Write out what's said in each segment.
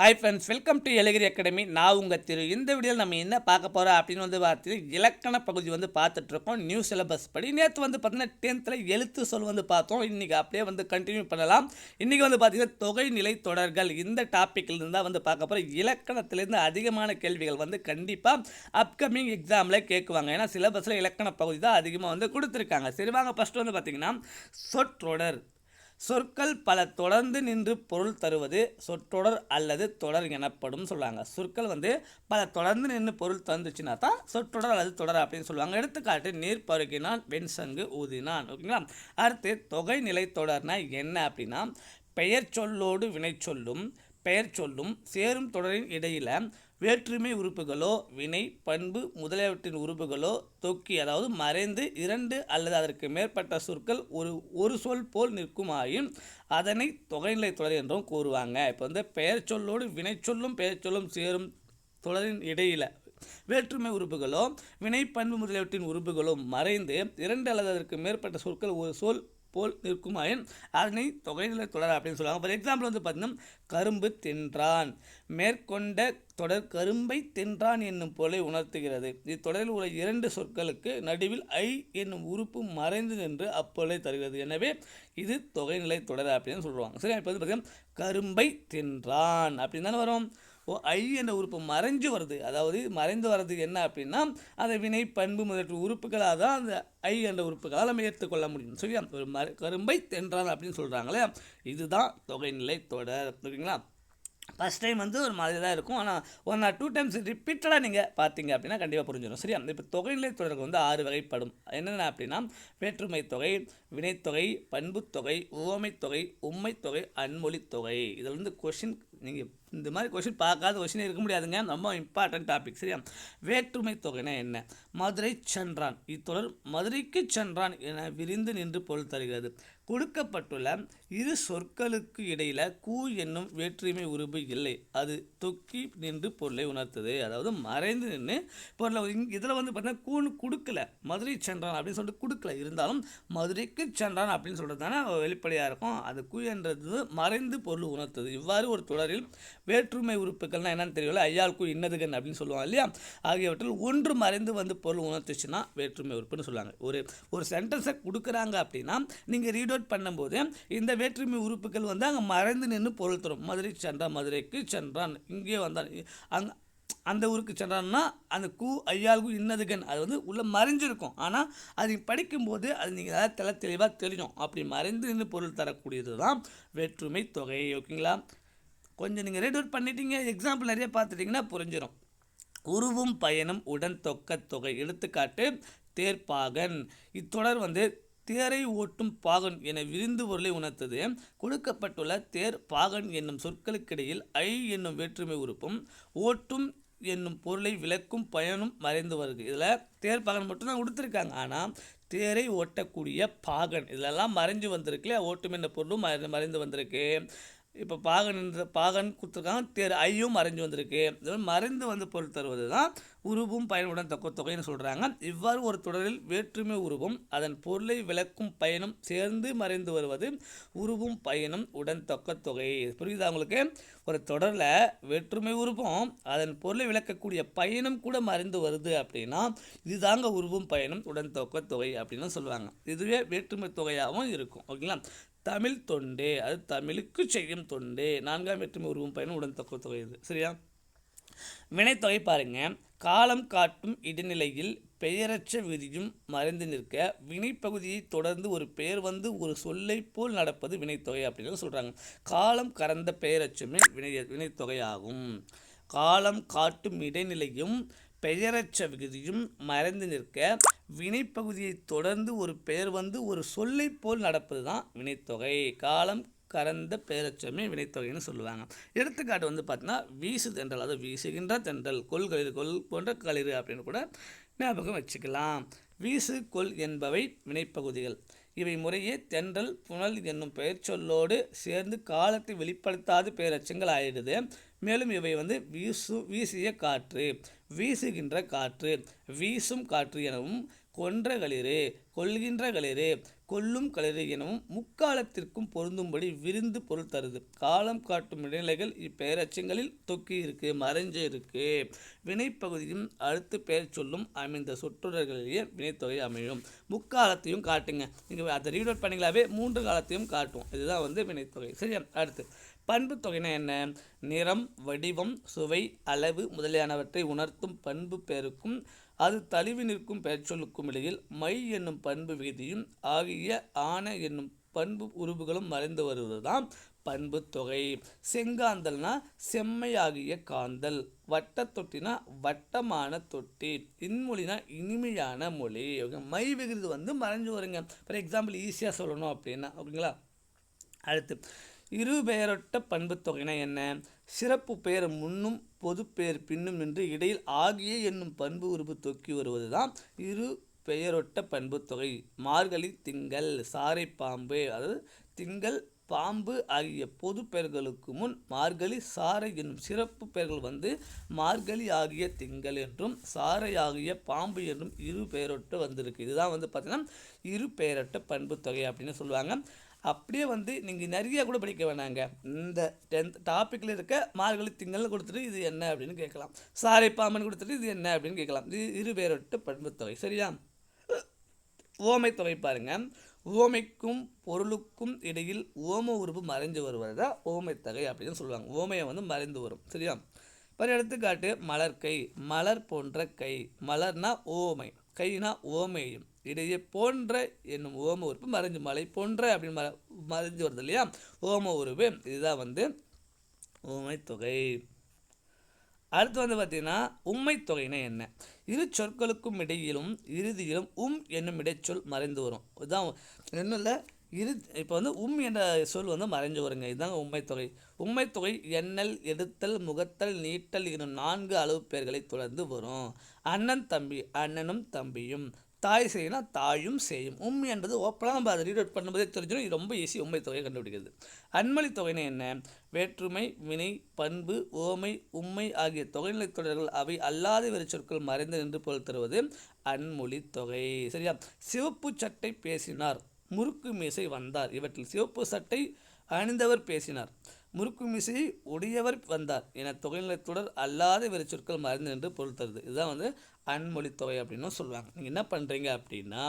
Hi friends welcome to எழுகிரி academy நான் உங்கள் திரு. இந்த வீடியோவில் நம்ம என்ன பார்க்க போகிறோம் அப்படின்னு வந்து பார்த்தீங்கன்னா இலக்கண பகுதி வந்து பார்த்துட்ருக்கோம் நியூ சிலபஸ் படி. நேற்று வந்து பார்த்தீங்கன்னா டென்த்தில் எழுத்து சொல் வந்து பார்த்தோம். இன்றைக்கி அப்படியே வந்து கண்டினியூ பண்ணலாம். இன்றைக்கி வந்து பார்த்திங்கன்னா தொகை நிலை தொடர்கள். இந்த டாப்பிக்லேருந்து தான் வந்து பார்க்க போகிறோம் இலக்கணத்திலேருந்து அதிகமான கேள்விகள் வந்து கண்டிப்பாக அப்கமிங் எக்ஸாமில் கேட்குவாங்க. ஏன்னா சிலபஸில் இலக்கண பகுதி தான் அதிகமாக வந்து கொடுத்துருக்காங்க. சரி வாங்க ஃபஸ்ட்டு வந்து பார்த்திங்கன்னா சொற்றொடர். சொற்கள் பல தொடர்ந்து நின்று பொருள் தருவது சொற்றொடர் அல்லது தொடர் எனப்படும் சொல்லுவாங்க. சொற்கள் வந்து பல தொடர்ந்து நின்று பொருள் தந்துச்சுன்னா தான் சொற்றொடர் அல்லது தொடர் அப்படின்னு சொல்லுவாங்க. எடுத்துக்காட்டு நீர் பருகினான் வெண்சங்கு ஊதினான். ஓகேங்களா? அடுத்து தொகை நிலை தொடர்னா என்ன அப்படின்னா பெயர் சொல்லோடு வினை சொல்லும் பெயர் சொல்லும் சேரும் தொடரின் இடையில வேற்றுமை உறுப்புகளோ வினை பண்பு முதலியவற்றின் உறுப்புகளோ தொக்கி அதாவது மறைந்து இரண்டு அல்லது அதற்கு மேற்பட்ட சொற்கள் ஒரு ஒரு சொல் போல் நிற்குமாயின் அதனை தொகைநிலை தொடர் என்றும் கூறுவாங்க. இப்போ வந்து பெயர் சொல்லோடு வினை சொல்லும் பெயர் சொல்லும் சேரும் தொடரின் இடையில வேற்றுமை உறுப்புகளோ வினை பண்பு முதலியவற்றின் உறுப்புகளோ மறைந்து இரண்டு அல்லது அதற்கு மேற்பட்ட சொற்கள் ஒரு சொல் போல் நிற்குமாயின் அதனை தொகைநிலை தொடர் அப்படின்னு சொல்லுவாங்க. ஃபார் எக்ஸாம்பிள் வந்து பார்த்தீங்கன்னா கரும்பு தின்றான். மேற்கொண்ட தொடர் கரும்பை தின்றான் என்னும் பொருளை உணர்த்துகிறது. இத்தொடரில் உள்ள இரண்டு சொற்களுக்கு நடுவில் ஐ என்னும் உறுப்பு மறைந்து நின்று அப்பொருளை தருகிறது. எனவே இது தொகைநிலை தொடர் அப்படின்னு சொல்லுவாங்க. சரி இப்போ வந்து பார்த்தீங்கன்னா கரும்பை தின்றான் அப்படின்னு தானே வரும்? ஐ என்ற உறுப்பு மறைஞ்சு வருது. அதாவது மறைந்து வர்றது என்ன அப்படின்னா அந்த வினை பண்பு முதற்று உறுப்புகளாக தான் அந்த ஐ என்ற உறுப்புகளால் நம்ம ஏற்றுக்கொள்ள முடியும். சரியா? ஒரு மரு கரும்பை தென்றான் அப்படின்னு சொல்கிறாங்களே இதுதான் தொகைநிலை தொடர். ஓகேங்களா ஃபஸ்ட் டைம் வந்து ஒரு மாதிரி தான் இருக்கும். ஆனால் ஒன் ஆர் டூ டைம்ஸ் ரிப்பீட்டடாக நீங்கள் பார்த்தீங்க அப்படின்னா கண்டிப்பாக புரிஞ்சிடும் சரியா? இப்போ தொகைநிலை தொடர்கள் வந்து ஆறு வகைப்படும். என்னென்ன அப்படின்னா வேற்றுமை தொகை வினைத்தொகை பண்புத்தொகை உவமைத்தொகை உண்மைத்தொகை அன்மொழி தொகை இதில் வந்து கொஷின் நீங்கள் இந்த மாதிரி கொஷின் பார்க்காத கொஷின் இருக்க முடியாதுங்க. ரொம்ப இம்பார்ட்டன்ட் டாபிக் சரியா? வேற்றுமை தொகைனா என்ன? மதுரை சென்றான். இத்தொடர் மதுரைக்கு சென்றான் என விரிந்து நின்று பொருள் தருகிறது. கொடுக்கப்பட்டுள்ள இரு சொற்களுக்கு இடையில் கூ என்னும் வேற்றுமை உருபு இல்லை. அது தொக்கி நின்று பொருளை உணர்த்தது. அதாவது மறைந்து நின்று பொருளை இதில் வந்து பார்த்தீங்கன்னா கூன்னு கொடுக்கல. மதுரை சென்றான் அப்படின்னு சொல்லிட்டு கொடுக்கல. இருந்தாலும் மதுரைக்கு சென்றான் அப்படின்னு சொல்கிறது தானே வெளிப்படையாக இருக்கும். அது கூ என்றது மறைந்து பொருள் உணர்த்தது. இவ்வாறு ஒரு தொடரில் வேற்றுமை உறுப்புகள்னால் என்னென்னு தெரியல ஐயாள் கூ இன்னதுகன் அப்படின்னு சொல்லுவாங்க இல்லையா? ஆகியவற்றில் ஒன்று மறைந்து வந்து பொருள் உணர்த்துச்சுன்னா வேற்றுமை உறுப்புன்னு சொல்லுவாங்க. ஒரு ஒரு சென்டென்ஸை கொடுக்குறாங்க அப்படின்னா நீங்கள் ரீடோ கன்வெர்ட் பண்ணும்போது இந்த வேற்றுமை உறுப்புகள் வந்து அங்கே மறைந்து நின்று பொருள் தரும். மதுரை சென்றான் மதுரைக்கு சென்றான். இங்கே வந்தான். அங்கே அந்த ஊருக்கு சென்றான்னா அந்த கூ ஐயாளுக்கு இன்னதுகன் அது வந்து உள்ளே மறைஞ்சிருக்கும். ஆனால் அது படிக்கும்போது அது நீங்கள் அதாவது தெல தெளிவாக தெரியும் அப்படி மறைந்து நின்று பொருள் தரக்கூடியது தான் வேற்றுமை தொகை ஓகேங்களா? கொஞ்சம் நீங்கள் ரேட் அவுட் பண்ணிட்டீங்க எக்ஸாம்பிள் நிறைய பார்த்துட்டிங்கன்னா புரிஞ்சிடும் உருவும் பயனும் உடன் தொக்க தொகை. எடுத்துக்காட்டு தேர்ப்பாகன். இத்தொடர் வந்து தேரை ஓட்டும் பாகன் என விரிந்து பொருளை உணர்த்தது. கொடுக்கப்பட்டுள்ள தேர் பாகன் என்னும் சொற்களுக்கிடையில் ஐ என்னும் வேற்றுமை உறுப்பும் ஓட்டும் என்னும் பொருளை விளக்கும் பயனும் மறைந்து வருது. இதில் தேர் பாகன் மட்டும்தான் கொடுத்துருக்காங்க. ஆனால் தேரை ஓட்டக்கூடிய பாகன் இதிலெல்லாம் மறைஞ்சு வந்திருக்கு ஓட்டும் என்ற பொருளும் மறை மறைந்து வந்திருக்கு. இப்போ பாகன் என்ற பாகன் கொடுத்துருக்காங்க. தேர் ஐயும் மறைஞ்சு வந்திருக்கு. இது மறைந்து வந்து பொருள் தருவது தான் உருவும் பயனுடன் தொக்க தொகைன்னு சொல்கிறாங்க இவ்வாறு ஒரு தொடரில் வேற்றுமை உருவும் அதன் பொருளை விளக்கும் பயனும் சேர்ந்து மறைந்து வருவது உருவும் பயனும் உடன் தொக்க தொகை. புரியுதா உங்களுக்கு? ஒரு தொடரில் வேற்றுமை உருவம் அதன் பொருளை விளக்கக்கூடிய பயனும் கூட மறைந்து வருது அப்படின்னா இதுதாங்க உருவும் பயனும் உடன் தொக்க தொகை அப்படின்னு சொல்லுவாங்க. இதுவே வேற்றுமை தொகையாகவும் இருக்கும். ஓகேங்களா? தமிழ் தொண்டே அது தமிழுக்கு செய்யும் தொண்டே. நான்காம் வேற்றுமை உருவம் பயனும் உடன் தொக்க தொகை இது. சரியா? வினைத்தொகை பாருங்க. காலம் காட்டும் இடைநிலையில் பெயரற்ற விதியும் மறைந்து நிற்க வினைப்பகுதியை தொடர்ந்து ஒரு பெயர் வந்து ஒரு சொல்லை போல் நடப்பது வினைத்தொகை அப்படின்னு சொல்கிறாங்க காலம் கறந்த பெயரச்சமே வினை வினைத்தொகையாகும். காலம் காட்டும் இடைநிலையும் பெயரற்ற விகுதியும் மறைந்து நிற்க வினைப்பகுதியை தொடர்ந்து ஒரு பெயர் வந்து ஒரு சொல்லை போல் நடப்பது தான் வினைத்தொகை. காலம் கரந்த பேரச்சமே வினைத்தொகைன்னு சொல்லுவாங்க. எடுத்துக்காட்டு வந்து பார்த்தீங்கன்னா வீசு தென்றல் அதாவது வீசுகின்ற தென்றல் கொல் களிறு கொல் போன்ற களிறு அப்படின்னு கூட ஞாபகம் வச்சுக்கலாம். வீசு கொல் என்பவை வினைப்பகுதிகள். இவை முறையே தென்றல் புனல் என்னும் பெயர் சொல்லோடு சேர்ந்து காலத்தை வெளிப்படுத்தாத பேரச்சங்கள் ஆயிடுது. மேலும் இவை வந்து வீசு வீசிய காற்று வீசுகின்ற காற்று வீசும் காற்று எனவும் கொன்ற களிறு கொள்கின்ற களிறு கொல்லும் களிறு எனவும் முக்காலத்திற்கும் பொருந்தும்படி விருந்து பொருள் தருது. காலம் காட்டும் இடைநிலைகள் இப்பெயரச்சங்களில் தொக்கி இருக்கு மறைஞ்சு இருக்கு. வினைப்பகுதியும் அடுத்து பெயர் சொல்லும் அமைந்த சொற்றொடர்களிலேயே வினைத்தொகை அமையும். முக்காலத்தையும் காட்டுங்க. நீங்கள் அதை ரீட் அவுட் பண்ணிங்களாவே மூன்று காலத்தையும் காட்டும் இதுதான் வந்து வினைத்தொகை. சரியா? அடுத்து. பண்பு தொகைனா என்ன? நிறம் வடிவம் சுவை அளவு முதலியானவற்றை உணர்த்தும் பண்பு பெயருக்கும் அது தழுவி நிற்கும் பெயர்ச்சொல்லுக்கும் இடையில் மை என்னும் பண்பு விகுதியும் ஆகிய ஆன என்னும் பண்பு உருவுகளும் மறைந்து வருவதுதான் பண்பு தொகை. செங்காந்தல்னா செம்மையாகிய காந்தல் வட்ட தொட்டினா வட்டமான தொட்டி இன்மொழினா இனிமையான மொழி. மை விகுதி வந்து மறைஞ்சு வருங்க. ஃபார் எக்ஸாம்பிள் ஈஸியாக சொல்லணும் அப்படின்னா ஓகேங்களா? அடுத்து இரு பெயரொட்ட பண்பு தொகைனா என்ன? சிறப்பு பெயர் முன்னும் பொது பெயர் பின்னும் நின்று இடையில் ஆகிய என்னும் பண்பு உருவு தொக்கி வருவது தான் இரு பெயரொட்ட பண்பு தொகை. மார்கழி திங்கள் சாரை பாம்பு அதாவது திங்கள் பாம்பு ஆகிய பொது பெயர்களுக்கு முன் மார்கழி சாரை என்னும் சிறப்பு பெயர்கள் வந்து மார்கழி ஆகிய திங்கள் என்றும் சாரை ஆகிய பாம்பு என்றும் இரு பெயரொட்டு வந்திருக்கு. இதுதான் வந்து பார்த்திங்கன்னா இரு பெயரொட்ட பண்பு தொகை அப்படின்னு சொல்லுவாங்க. அப்படியே வந்து நீங்கள் நிறையா கூட படிக்க வேணாங்க. இந்த டென்த் டாப்பிக்கில் இருக்க மார்கழி திங்கள்னு கொடுத்துட்டு இது என்ன அப்படின்னு கேட்கலாம். சாரை பாம்பன் கொடுத்துட்டு இது என்ன அப்படின்னு கேட்கலாம். இது இரு பேரொட்டு பண்புத்தொகை. சரியா? ஓமை தொகை பாருங்கள் ஓமைக்கும் பொருளுக்கும் இடையில் ஓம உருவு மறைஞ்சு வருவது தான் ஓமை அப்படின்னு சொல்லுவாங்க. ஓமையை வந்து மறைந்து வரும். சரியா? இப்போ எடுத்துக்காட்டு மலர் கை. மலர் போன்ற கை. மலர்னா ஓமை. கைனா ஓமையும். இடையே போன்ற என்னும் ஓம உறுப்பு மறைஞ்சு மலை போன்ற அப்படின்னு ம மறைஞ்சு வருது இல்லையா? ஓம உறுப்பு. இதுதான் வந்து ஓமை தொகை. அடுத்து வந்து பார்த்தீங்கன்னா உண்மை தொகைனா என்ன? இரு சொற்களுக்கும் இடையிலும் இறுதியிலும் உம் என்னும் இடைச்சொல் மறைந்து வரும். இதுதான் இன்னும் இல்லை. இரு இப்போ வந்து உம் என்ற சொல் வந்து மறைஞ்சு வருங்க. இதுதாங்க உண்மை தொகை. உண்மை தொகை எண்ணல் எடுத்தல் முகத்தல் நீட்டல் என்னும் நான்கு அளவு பெயர்களை தொடர்ந்து வரும். அண்ணன் தம்பி அண்ணனும் தம்பியும். தாய் செய்யினா தாயும் செய்யும். உம் என்பது ஓப்பனாக நம்ம அதை ரீட் பண்ணும்போதே தெரிஞ்சிடும். இது ரொம்ப ஈஸி உண்மை தொகையை கண்டுபிடிக்கிறது. அன்மொழி தொகைனா என்ன? வேற்றுமை வினை பண்பு ஓமை உண்மை ஆகிய தொகைநிலை தொடர்கள் அவை அல்லாத வேறு சொற்கள் மறைந்து நின்று பொருள் தருவது அன்மொழி தொகை. சரியா? சிவப்பு சட்டை பேசினார் முறுக்கு மீசை வந்தார். இவற்றில் சிவப்பு சட்டை அணிந்தவர் பேசினார் முறுக்கு மீசையை உடையவர் வந்தார். என தொகைநிலை தொடர் அல்லாத வேறு சொற்கள் மறைந்து நின்று பொருள் தருது. இதுதான் வந்து அன்மொழி தொகை அப்படின்னு சொல்லுவாங்க. நீங்கள் என்ன பண்ணுறீங்க அப்படின்னா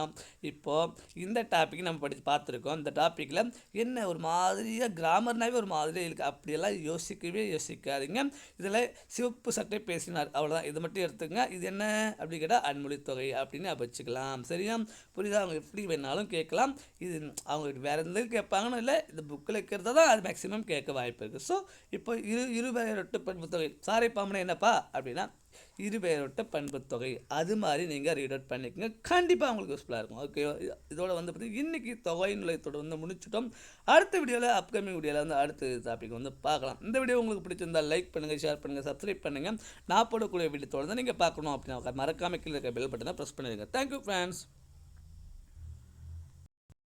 இப்போது இந்த டாபிக் நம்ம படித்து பார்த்துருக்கோம். இந்த டாப்பிக்கில் என்ன ஒரு மாதிரியாக கிராமர்னாவே ஒரு மாதிரி இருக்குது அப்படியெல்லாம் யோசிக்கவே யோசிக்காதீங்க. இதில் சிவப்பு சட்டை பேசினார். அவ்வளோதான் இதை மட்டும் எடுத்துங்க இது என்ன அப்படி கேட்டால் அன்மொழி தொகை அப்படின்னு வச்சுக்கலாம். சரியா? புரியுதா? அவங்க எப்படி வேணாலும் கேட்கலாம். இது அவங்க வேறு எந்த கேட்பாங்கன்னு இல்லை. இந்த புக்கில் இருக்கிறத தான் அது மேக்ஸிமம் கேட்க வாய்ப்பு இருக்குது ஸோ இப்போ இரு இருபெயரொட்டு பண்பு தொகை. சாரை பாம்பனை என்னப்பா? அப்படின்னா இருபெயரொட்ட பண்பு தொகை. அது மாதிரி நீங்கள் ரீட் அவுட் பண்ணிக்கோங்க. கண்டிப்பாக உங்களுக்கு யூஸ்ஃபுல்லாக இருக்கும். ஓகே இதோட வந்து பார்த்தீங்கன்னா இன்றைக்கி தொகை நிலையத்தோட வந்து முடிச்சிட்டோம். அடுத்த வீடியோவில் அப்கமிங் வீடியோவில் வந்து அடுத்த டாபிக் வந்து பார்க்கலாம். இந்த வீடியோ உங்களுக்கு பிடிச்சிருந்தால் லைக் பண்ணுங்கள் ஷேர் பண்ணுங்கள் சப்ஸ்கிரைப் பண்ணுங்கள் நான் போடக்கூடிய வீடியோ தொடர்ந்து நீங்கள் பார்க்கணும் அப்படின்னா மறக்காம கீழே இருக்க பெல் பட்டனை ப்ரெஸ் பண்ணிடுங்க. Thank you friends